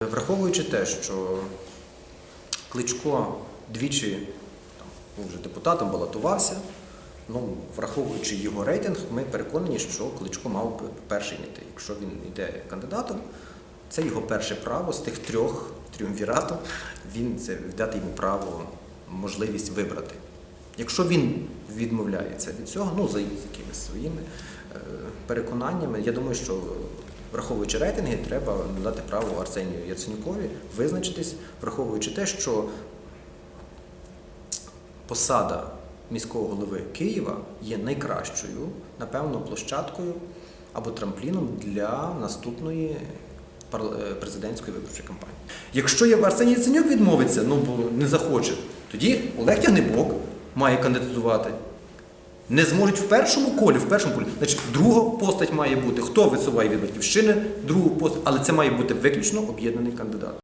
Враховуючи те, що Кличко двічі там, був вже депутатом, балотувався, ну, враховуючи його рейтинг, ми переконані, що Кличко мав би перший йти. Якщо він йде кандидатом, це його перше право з тих трьох тріумвіратів, він це дати йому право, можливість вибрати. Якщо він відмовляється від цього, ну за якимись своїми е, переконаннями, я думаю, що враховуючи рейтинги, треба надати право Арсенію Яценюкові визначитись, враховуючи те, що посада міського голови Києва є найкращою, напевно, площадкою або трампліном для наступної е, президентської виборчої кампанії. Якщо Арсеній Яценюк відмовиться, ну бо не захоче, тоді Олег Тягнебок має кандидатувати. Не зможуть в першому колі, в першому полі. Значить, друга постать має бути. Хто висуває від батьківщини, другу постать, але це має бути виключно об'єднаний кандидат.